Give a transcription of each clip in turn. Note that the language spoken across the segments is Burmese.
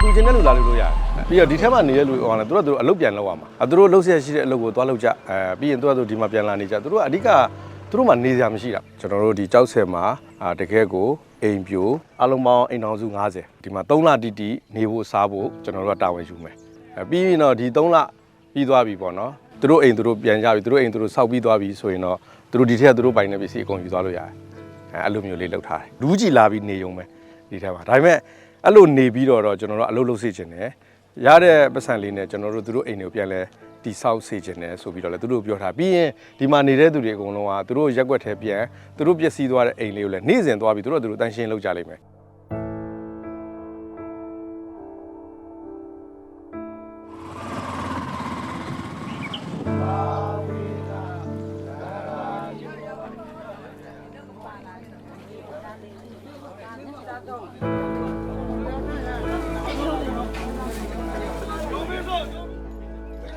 သူချင်းတဲ့လူလာလို့လို့ရတယ်ပြီးတော့ဒီထက်မှနေတဲ့လူဟောတယ်သူတို့ကသူတို့အလုပ်ပြန်လုပ်ရမှာအဲသူတို့လှုပ်ဆက်ရှိတဲ့အလုပ်ကိုသွားလုပ်ကြအဲပြီးရင်သူကသူဒီမှာပြန်လာနေကြသူတို့ကအဓိကသူတို့မှနေစရာမရှိတာကျွန်တော်တို့ဒီကြောက်ဆယ်မှာအာတကယ်ကိုအိမ်ပြိုအလုံးပေါင်းအိမ်တော်စု90ဒီမှာ3လတိတိနေဖို့စားဖို့ကျွန်တော်တို့ကတာဝန်ယူမယ်အဲပြီးရင်တော့ဒီ3လပြီးသွားပြီပေါ့နော်သူတို့အိမ်သူတို့ပြန်ကြပြီသူတို့အိမ်သူတို့စောက်ပြီးသွားပြီဆိုရင်တော့သူတို့ဒီထက်သူတို့ပိုင်နေပစ္စည်းအကုန်ယူသွားလို့ရတယ်အဲအဲ့လိုမျိုးလေးလုပ်ထားတယ်လူကြီးလာပြီးနေုံပဲဒီထက်ပါဒါပေမဲ့ အဲ့လိုနေပြီးတော့တော့ကျွန်တော်တို့အလုပ်လုပ်စေချင်တယ်ရတဲ့ပတ်စံလေးနဲ့ကျွန်တော်တို့သူတို့အိမ်တွေကိုပြန်လဲတိဆောက်စေချင်တယ်ဆိုပြီးတော့လည်းသူတို့ပြောထားပြီးရင်ဒီမှာနေတဲ့သူတွေအကုန်လုံးကသူတို့ရက်ွက်ထဲပြန်သူတို့ပျက်စီးသွားတဲ့အိမ်လေးကိုလည်းနေ့စဉ်သွားပြီးသူတို့ကသူတို့တန်ရှင်းလုပ်ကြလိမ့်မယ်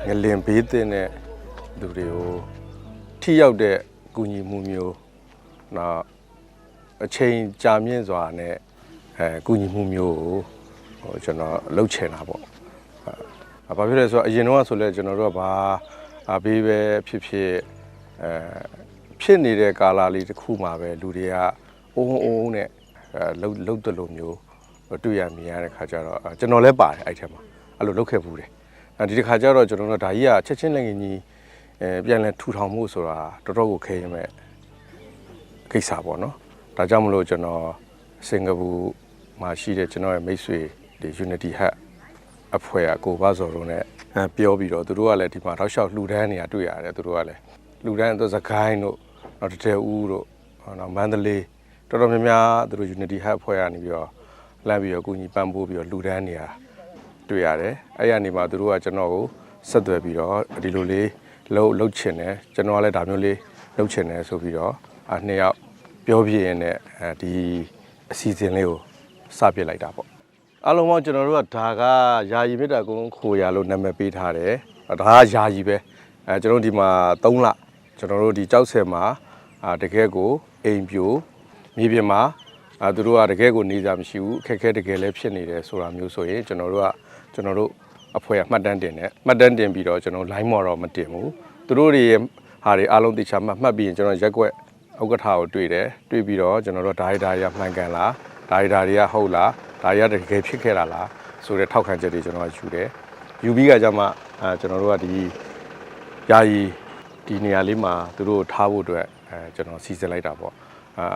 ငလင်ဘေးတင်တဲ့လူတွေကိုထိရောက်တဲ့ကူညီမှုမျိုးနောက်အချိန်ကြာမြင့်စွာနဲ့အဲကူညီမှုမျိုးကိုဟိုကျွန်တော်လှုပ်ချင်တာပေါ့အဲဘာဖြစ်လဲဆိုတော့အရင်တော့ဆိုလဲကျွန်တော်တို့ကဘာအဘေးပဲဖြစ်ဖြစ်အဲဖြစ်နေတဲ့ကာလလေးတစ်ခုမှာပဲလူတွေကအုံအုံနဲ့အဲလှုပ်လှုပ်တယ်လို့မျိုးတွေ့ရမြင်ရတဲ့ခါကျတော့အဲကျွန်တော်လည်းပါတယ်အဲ့ထက်မှာအဲ့လိုလှုပ်ခဲ့ဘူးတယ်အဲ ဒီတစ်ခါကျတော့ကျွန်တော်တို့ဒါကြီးကချက်ချင်းလက်ငင်းကြီးအဲပြန်လဲထူထောင်မှုဆိုတာတော်တော်ကိုခဲရင်မဲ့ကိစ္စပေါ့နော်ဒါကြောင့်မလို့ကျွန်တော်စင်ကာပူမှာရှိတဲ့ကျွန်တော်ရဲ့မိတ်ဆွေဒီ Unity Hub အဖွဲ့ကကိုဘစော်တို့ ਨੇ အဲပြောပြီးတော့သူတို့ကလည်းဒီမှာတောက်လျှောက်လှူဒန်းနေတာတွေ့ရတယ်သူတို့ကလည်းလှူဒန်းသူစကိုင်းတို့နောက်တတဲဦးတို့နောက်မန္တလေးတော်တော်များများသူတို့ Unity Hub အဖွဲ့ကနေပြီးတော့လမ်းပြီးတော့ကိုကြီးပန်းပိုးပြီးတော့လှူဒန်းနေတာ တွေ့ရတယ်အဲ့ရနေမှာသူတို့ကကျွန်တော်ကိုဆက်သွယ်ပြီးတော့ဒီလိုလေးလှုပ်လှုပ်ချင်တယ်ကျွန်တော်ကလည်းဒါမျိုးလေးလှုပ်ချင်တယ်ဆိုပြီးတော့အနှစ်ယောက်ပြောပြရင်လည်းအဲဒီအစီအစဉ်လေးကိုစပြစ်လိုက်တာပေါ့အားလုံးပေါင်းကျွန်တော်တို့ကဒါကယာယီမေတ္တာကုန်းခိုရာလို့နာမည်ပေးထားတယ်ဒါကယာယီပဲအဲကျွန်တော်ဒီမှာ3လကျွန်တော်တို့ဒီကြောက်ဆယ်မှာအာတကယ်ကိုအိမ်ပြိုမြေပြင်မှာအာသူတို့ကတကယ်ကိုနေကြမရှိဘူးအခက်အခဲတကယ်လည်းဖြစ်နေတယ်ဆိုတာမျိုးဆိုရင်ကျွန်တော်တို့က ကျွန်တော်တို့အဖွဲ့ကမှတ်တမ်းတင်တယ်မှတ်တမ်းတင်ပြီးတော့ကျွန်တော် line မော်တော့မတင်ဘူးသူတို့တွေရဲ့ဟာတွေအားလုံးသိချာမှတ်မှတ်ပြီးရင်ကျွန်တော်ရက်ွက်ဥက္ကဋ္ဌကိုတွေ့တယ်တွေ့ပြီးတော့ကျွန်တော်တို့ဒါရီဒါရီကမှန်ကန်လားဒါရီဒါရီကဟုတ်လားဒါရီကတကယ်ဖြစ်ခဲ့တာလားဆိုတဲ့ထောက်ခံချက်တွေကျွန်တော်ကယူတယ်ယူပြီးကကြမှာအဲကျွန်တော်တို့ကဒီယာယီဒီနေရာလေးမှာသူတို့ထားဖို့အတွက်အဲကျွန်တော်စီစဉ်လိုက်တာပေါ့အာ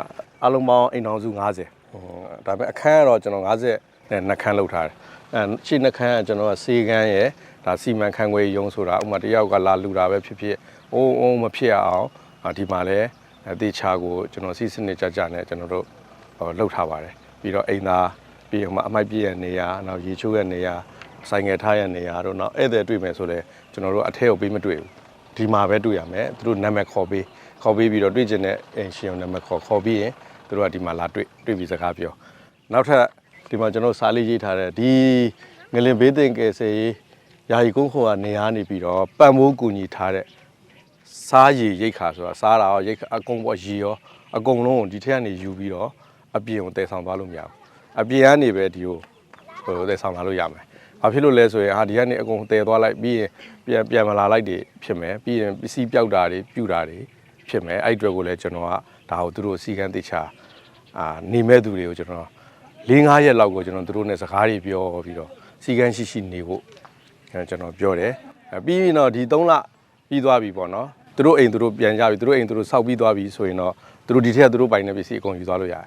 အားလုံးပေါင်းအိမ်တော်စု90ဟိုဒါပေမဲ့အခန်းကတော့ကျွန်တော်90 နဲ့နှစ်ခန်းလောက်ထားတယ်အဲရှင်းနှခမ်းကကျွန်တော်ကစေကန်းရဲ့ဒါစီမံခန့်ခွဲရုံးဆိုတာဥပမာတယောက်ကလာလူတာပဲဖြစ်ဖြစ်အိုးအိုးမဖြစ်အောင်အာဒီမှာလည်းအသေးချာကိုကျွန်တော်စီစနစ်ကြကြနဲ့ကျွန်တော်တို့ဟိုလှုပ်ထားပါတယ်ပြီးတော့အိမ်သားပြီးတော့မှအမိုက်ပြည့်ရဲ့နေရာနောက်ရေချိုးရဲ့နေရာဆိုင်ငယ်ထားရဲ့နေရာတို့နောက်ဧည့်သည်တွေ့မယ်ဆိုလဲကျွန်တော်တို့အထက်ကိုပေးမတွေ့ဘူးဒီမှာပဲတွေ့ရမယ်သူတို့နာမည်ခေါ်ပေးခေါ်ပေးပြီးတော့တွေ့ကျင်တဲ့အင်ရှင်နာမည်ခေါ်ခေါ်ပြီးရင်သူတို့ကဒီမှာလာတွေ့တွေ့ပြီးစကားပြောနောက်ထပ် ဒီမှာကျွန်တော်စားလေးရေးထားတဲ့ဒီငလင်ဘေးတင်ကယ်ဆယ်ရေးယာယီကုန်းခေါ်ကနေရာနေပြီးတော့ပံ့မိုးကူညီထားတဲ့စားရည်ရိတ်ခါဆိုတာစားတာရောရိတ်ခါအကုန်ပေါ့ရည်ရောအကုန်လုံးကိုဒီထက်ကနေယူပြီးတော့အပြင်ကိုတည်ဆောင်သွားလို့မရဘူးအပြင်ကနေပဲဒီကိုဟိုတည်ဆောင်လာလို့ရမယ်ဘာဖြစ်လို့လဲဆိုရင်ဟာဒီကနေအကုန်တည်သွားလိုက်ပြီးရင်ပြန်ပြန်မလာလိုက်တွေဖြစ်မယ်ပြီးရင်ပစ္စည်းပြောက်တာတွေပြူတာတွေဖြစ်မယ်အဲ့အတွက်ကိုလည်းကျွန်တော်ကဒါကိုသူတို့စီကံတိချာအာနေမဲ့သူတွေကိုကျွန်တော် ၄၅ရက်လောက်ကိုကျွန်တော်တို့နဲ့စကားတွေပြောပြီးတော့စီကန်းရှိရှိနေဖို့အဲကျွန်တော်ပြောတယ်အဲပြီးရင်တော့ဒီ၃လပြီးသွားပြီပေါ့နော်သူတို့အိမ်သူတို့ပြန်ကြပြီသူတို့အိမ်သူတို့စောက်ပြီးသွားပြီဆိုရင်တော့သူတို့ဒီထက်ကသူတို့ပိုင်နေပစ္စည်းအကုန်ယူသွားလို့ရတယ်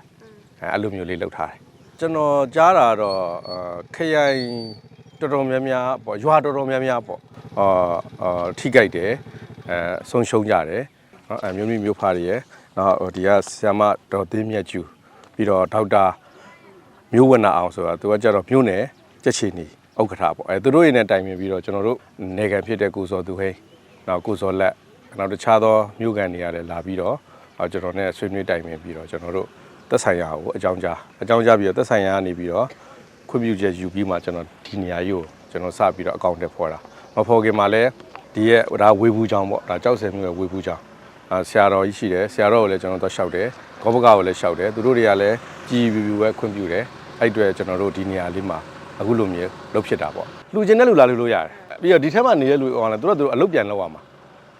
အဲအဲ့လိုမျိုးလေးလုပ်ထားတယ်ကျွန်တော်ကြားတာတော့အာခရိုင်တော်တော်များများပေါ့ရွာတော်တော်များများပေါ့အာအာထိကြိုက်တယ်အဲဆုံးရှုံးကြတယ်နော်အဲမျိုးမျိုးမျိုးဖားတွေရယ်နောက်ဟိုဒီကဆ iam မတော်သေးမြတ်ကျူပြီးတော့ဒေါက်တာ မျိုးဝနာအောင်ဆိုတာသူကကြတော့မျိုးနယ်ကြက်ချီနီဥက္ကဋ္ဌပေါ့အဲသူတို့ရင်းနဲ့တိုင်ပင်ပြီးတော့ကျွန်တော်တို့နေကန်ဖြစ်တဲ့ကိုစောသူဟိန်းနောက်ကိုစောလက်နောက်တခြားသောမျိုးကန်တွေရတယ်လာပြီးတော့အော်ကျွန်တော်နဲ့ဆွေးနွေးတိုင်ပင်ပြီးတော့ကျွန်တော်တို့သက်ဆိုင်ရာကိုအကြောင်းကြားအကြောင်းကြားပြီးတော့သက်ဆိုင်ရာကနေပြီးတော့ခွင့်ပြုချက်ယူပြီးမှကျွန်တော်ဒီနေရာကြီးကိုကျွန်တော်စပြီးတော့အကောင့်တက်ဖော်တာမဖော်ခင်မှာလည်းဒီရဲ့ဒါဝေဘူးချောင်းပေါ့ဒါကြောက်စင်မျိုးရဲ့ဝေဘူးချောင်းအာဆရာတော်ကြီးရှိတယ်ဆရာတော်ကိုလည်းကျွန်တော်တော့ရှောက်တယ်ကောဘကကိုလည်းရှောက်တယ်သူတို့တွေကလည်းကြည်ပြူပြူပဲခွင့်ပြုတယ် အဲ့အတွေ့ကျွန်တော်တို့ဒီနေရာလေးမှာအခုလိုမျိုးလုပ်ဖြစ်တာပေါ့လူချင်းတဲ့လူလာလူလို့ရတယ်ပြီးတော့ဒီထက်မှနေတဲ့လူဟောလဲသူတို့ကသူတို့အလုပ်ပြန်လုပ်ရမှာ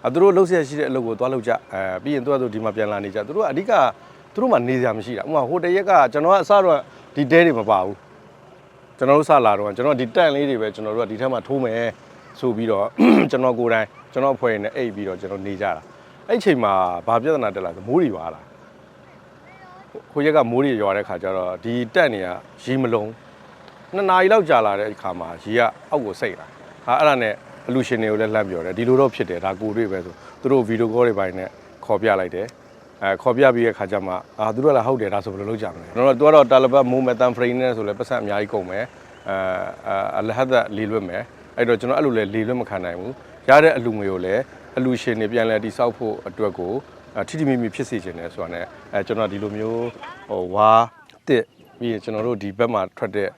အဲသူတို့လှုပ်ဆက်ရှိတဲ့အလုပ်ကိုသွားလုပ်ကြအဲပြီးရင်သူကသူဒီမှာပြန်လာနေကြသူတို့ကအဓိကသူတို့မှနေစရာမရှိတာဥပမာဟိုတရက်ကကျွန်တော်ကအစတော့ဒီတဲတွေမပါဘူးကျွန်တော်တို့စလာတော့ကျွန်တော်ဒီတန့်လေးတွေပဲကျွန်တော်တို့ကဒီထက်မှထိုးမယ်ဆိုပြီးတော့ကျွန်တော်ကိုယ်တိုင်ကျွန်တော်ဖွဲ့နေအိပ်ပြီးတော့ကျွန်တော်နေကြတာအဲ့ဒီချိန်မှာဘာပြဿနာတက်လာဆိုမိုးတွေပါလာ ခိုးရက်ကမိုးတွေရွာတဲ့ခါကျတော့ဒီတန့်တွေကရေမလုံးနှစ်နာရီလောက်ကြာလာတဲ့အခါမှာရေကအောက်ကိုစိတ်လာဟာအဲ့ဒါနဲ့အလူရှင်တွေကိုလည်းလှမ်းပြောတယ်ဒီလိုတော့ဖြစ်တယ်ဒါကိုတွေ့ပဲဆိုသူတို့ဗီဒီယိုကောတွေပိုင်းနဲ့ခေါ်ပြလိုက်တယ်အဲခေါ်ပြပြီးတဲ့ခါကျမှအာသူတို့ကလည်းဟုတ်တယ်ဒါဆိုဘယ်လိုလုပ်ကြမလဲကျွန်တော်တို့ကတော့တာလဘတ်မိုးမက်တန်ဖရိန်နဲ့ဆိုလဲပတ်စံအများကြီးကုန်မယ်အဲအလဟဒလီလွတ်မယ်အဲ့တော့ကျွန်တော်အဲ့လိုလဲလီလွတ်မခံနိုင်ဘူးရတဲ့အလူငွေကိုလည်းအလူရှင်တွေပြန်လဲတိစောက်ဖို့အတွက်ကိုအဲ ထိထိမိမိဖြစ်စေခြင်းနဲ့ဆိုတာနဲ့အဲကျွန်တော်ဒီလိုမျိုးဟိုဝါတစ်ပြီးရင်ကျွန်တော်တို့ဒီဘက်မှာထွက်တဲ့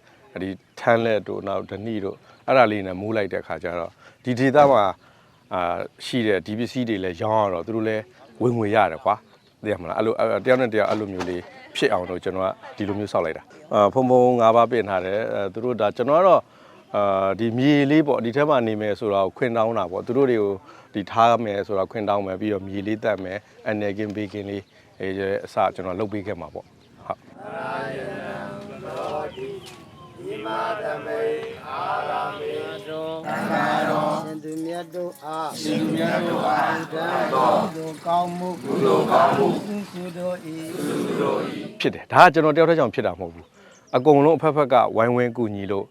ဒီထန်းလက်တို့နောက်ဓနိတို့အဲ့ဒါလေးနဲ့မိုးလိုက်တဲ့ခါကျတော့ဒီဒေသမှာအာရှိတဲ့ဒီပစ္စည်းတွေလည်းရောင်းရတော့သူတို့လည်းဝင်ငွေရတယ်ကွာသိရမလားအဲ့လိုအဲ့တယောက်နဲ့တယောက်အဲ့လိုမျိုးလေးဖြစ်အောင်တော့ကျွန်တော်ကဒီလိုမျိုးဆောက်လိုက်တာအာဖုံဖုံ၅ပါးပြင်ထားတယ်အဲသူတို့ဒါကျွန်တော်ကတော့အာဒီမြေလေးပေါ့ဒီထဲမှာနေမယ်ဆိုတော့ခွင်တောင်းတာပေါ့သူတို့တွေကို ဒီထားမယ်ဆိုတော့ခွင်တောင်းမယ်ပြီးတော့မြေလေးတက်မယ်အနေကင်းဘေကင်းလေးအဲအစကျွန်တော်လုပ်ပေးခဲ့မှာပေါ့ဟုတ်ရှင်သူမြတ်တို့အားရှင်သူမြတ်တို့အားဘုရားတို့ကောင်းမှုကုသိုလ်ကောင်းမှုကုသိုလ်ဤဖြစ်တယ်ဒါကကျွန်တော်တယောက်တည်းကြောင့်ဖြစ်တာမဟုတ်ဘူးအကုန်လုံးအဖက်ဖက်ကဝိုင်းဝန်းကူညီလို့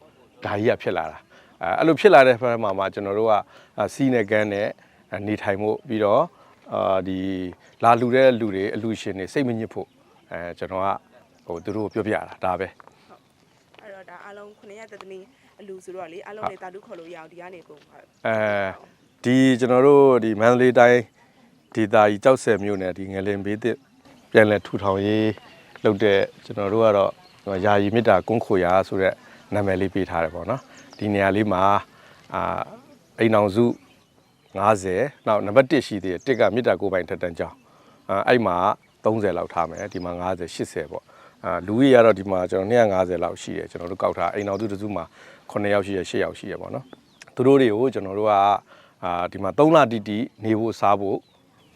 ဒါကြီးကဖြစ်လာတာအဲအဲ့လိုဖြစ်လာတဲ့ဖက်မှာမှာကျွန်တော်တို့ကအာစီးနဲ့ကန်းနဲ့ နေထိုင်မှုပြီးတော့အာဒီလာလူတဲ့လူတွေအလူရှင်တွေစိတ်မညစ်ဖို့အဲကျွန်တော်ကဟိုသူတို့ကိုပြောပြတာဒါပဲအဲ့တော့ဒါအားလုံး9ရက်သက်သမီးအလူဆိုတော့လေအားလုံးလည်းတာတုခေါ်လို့ရအောင်ဒီကနေပုံဟုတ်အဲဒီကျွန်တော်တို့ဒီမန္တလေးတိုင်းဒေသကြီးကြောက်ဆယ်မြို့နယ်ဒီငလင်ဘေးတစ်ပြန်လည်ထူထောင်ရေးလုပ်တဲ့ကျွန်တော်တို့ကတော့ဟိုယာယီမေတ္တာကုန်းခိုရာဆိုတဲ့နာမည်လေးပေးထားတယ်ပေါ့နော်ဒီနေရာလေးမှာအာအိမ်အောင်စု 90နောက်နံပါတ်1ရှိသေးတယ်တစ်ကမေတ္တာကိုယ်ပိုင်ထက်တန်းကြောင်းအာအဲ့မှာ30လောက်ထားမယ်ဒီမှာ90 80ပေါ့အာလူကြီးကတော့ဒီမှာကျွန်တော်250လောက်ရှိတယ်ကျွန်တော်တို့ကောက်ထားအိမ်အောင်စုတစ်စုမှာ9ယောက်ရှိရ10ယောက်ရှိရပေါ့နော်သူတို့တွေကိုကျွန်တော်တို့ကအာဒီမှာ3လတိတိနေဖို့စားဖို့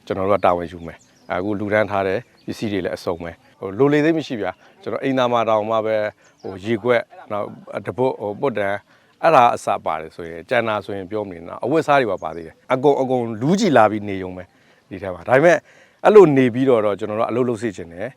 ကျွန်တော်တို့ကတာဝန်ယူမယ်အခုလူတန်းထားတဲ့ပစ္စည်းတွေလည်းအစုံပဲဟိုလိုလေသိမရှိဗျာကျွန်တော်အိမ်သားမှာတောင်မှပဲဟိုရေခွက်နောက်တပုတ်ဟိုပုတ်တန် အဲ့ဒါအစပါတယ်ဆိုရင်ကြံနာဆိုရင်ပြောမနေတော့အဝတ်စားတွေပါပါသေးတယ်အကုန်အကုန်လူးကြည်လာပြီးနေုံပဲဒီထဲမှာဒါပေမဲ့အဲ့လိုနေပြီးတော့တော့ကျွန်တော်တို့အလုပ်လုပ်စေချင်တယ်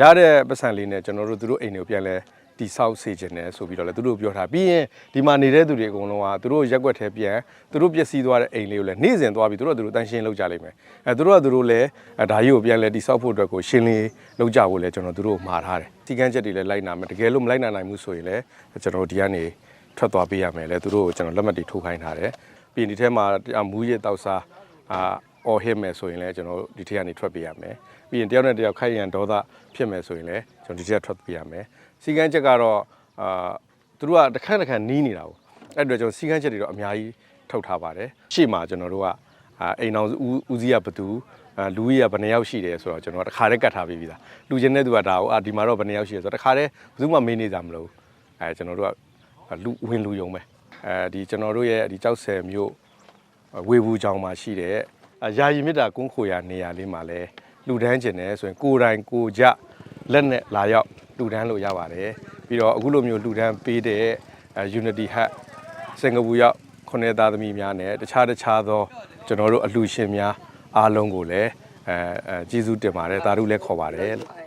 ရတဲ့ပတ်စံလေးနဲ့ကျွန်တော်တို့သူတို့အိမ်တွေကိုပြန်လဲတိဆောက်စေခြင်းနဲ့ဆိုပြီးတော့လည်းသူတို့ပြောထားပြီးရင်ဒီမှာနေတဲ့သူတွေအကုန်လုံးကသူတို့ရက်ွက်ထဲပြန်သူတို့ပျက်စီးသွားတဲ့အိမ်လေးကိုလည်းနေ့စဉ်သွားပြီးသူတို့ကသူတို့တန်ရှင်းလုပ်ကြလိမ့်မယ်အဲသူတို့ကသူတို့လည်းအဲဒါကြီးကိုပြန်လဲတိဆောက်ဖို့အတွက်ကိုရှင်းလင်းလုပ်ကြဖို့လည်းကျွန်တော်သူတို့မှာထားတယ်စီကန်းချက်တွေလည်းလိုက်နာမယ်တကယ်လို့မလိုက်နာနိုင်ဘူးဆိုရင်လည်းကျွန်တော်ဒီကနေ ထွက်သွားပေးရမယ်လေသူတို့ကိုကျွန်တော်လက်မှတ်တွေထိုးခိုင်းထားတယ်ပြီးရင်ဒီထဲမှာမူးရတောက်စားအာအော်ဟစ်မယ်ဆိုရင်လည်းကျွန်တော်ဒီထဲကနေထွက်ပေးရမယ်ပြီးရင်တယောက်နဲ့တယောက်ခိုက်ရန်ဒေါသဖြစ်မယ်ဆိုရင်လည်းကျွန်တော်ဒီထဲကထွက်ပေးရမယ်စီကန်းချက်ကတော့အာသူတို့ကတစ်ခန့်တစ်ခန့်နီးနေတာပေါ့အဲ့အတော့ကျွန်တော်စီကန်းချက်တွေတော့အများကြီးထုတ်ထားပါတယ်ရှေ့မှာကျွန်တော်တို့ကအာအိမ်အောင်ဦးဦးစီးကဘသူအာလူကြီးကဘယ်နှယောက်ရှိတယ်ဆိုတော့ကျွန်တော်တခါတည်းကတ်ထားပြီးပြီသားလူချင်းတဲ့သူကဒါကိုအာဒီမှာတော့ဘယ်နှယောက်ရှိတယ်ဆိုတော့တခါတည်းဘယ်သူမှမေးနေကြမလို့အဲကျွန်တော်တို့က လူဝင်လူယုံပဲအဲဒီကျွန်တော်တို့ရဲ့ဒီကြောက်ဆယ်မျိုးဝေဘူးချောင်းမှာရှိတဲ့အာယာယီမြစ်တာကုန်းခိုရာနေရာလေးမှာလဲလူတန်းကျင်တယ်ဆိုရင်ကိုယ်တိုင်ကိုကြလက်နဲ့လာရောက်လှူဒန်းလို့ရပါတယ်ပြီးတော့အခုလိုမျိုးလှူဒန်းပေးတဲ့အဲ Unity Hut စင်ကာပူရောက်ခုနှစ်သားသမီးများနဲ့တခြားတခြားသောကျွန်တော်တို့အလှူရှင်များအားလုံးကိုလည်းအဲအဲကျေးဇူးတင်ပါတယ်တာရုလည်းခေါ်ပါတယ်လို့